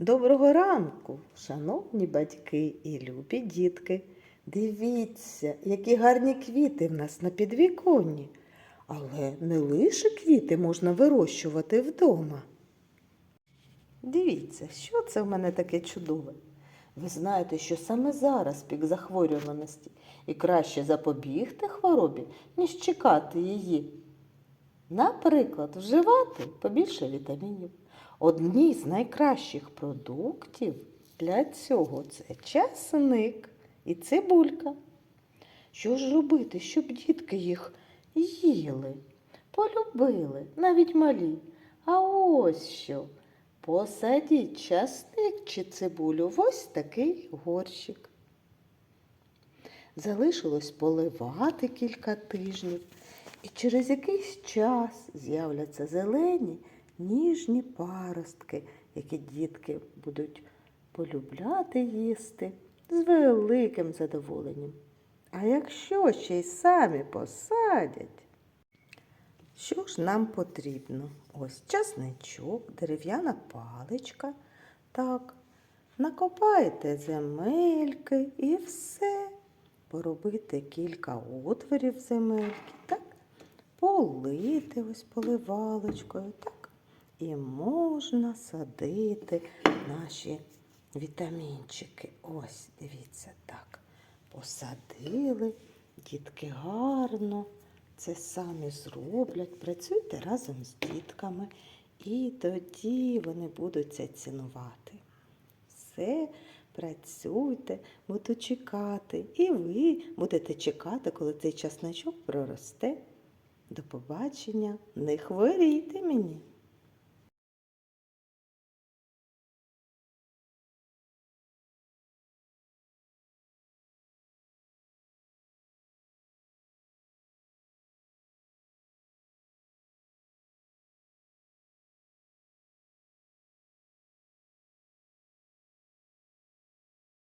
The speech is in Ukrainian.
Доброго ранку, шановні батьки і любі дітки. Дивіться, які гарні квіти в нас на підвіконні. Але не лише квіти можна вирощувати вдома. Дивіться, що це в мене таке чудове. Ви знаєте, що саме зараз пік захворюваності і краще запобігти хворобі, ніж чекати її. Наприклад, вживати побільше вітамінів. Одні з найкращих продуктів для цього це часник і цибулька. Що ж робити, щоб дітки їх їли, полюбили, навіть малі. А ось що. Посадіть часник чи цибулю в ось такий горщик. Залишилось поливати кілька тижнів, і через якийсь час з'являться зелені ніжні паростки, які дітки будуть полюбляти їсти з великим задоволенням. А якщо ще й самі посадять, що ж нам потрібно? Ось часничок, дерев'яна паличка. Так, накопайте земельки і все. Поробити кілька отворів земельки, так? Полити ось поливалочкою, так? І можна садити наші вітамінчики. Ось, дивіться, так. Посадили, дітки гарно це самі зроблять. Працюйте разом з дітками, і тоді вони будуть це цінувати. Все, працюйте, буду чекати. І ви будете чекати, коли цей часничок проросте. До побачення, не хворійте мені.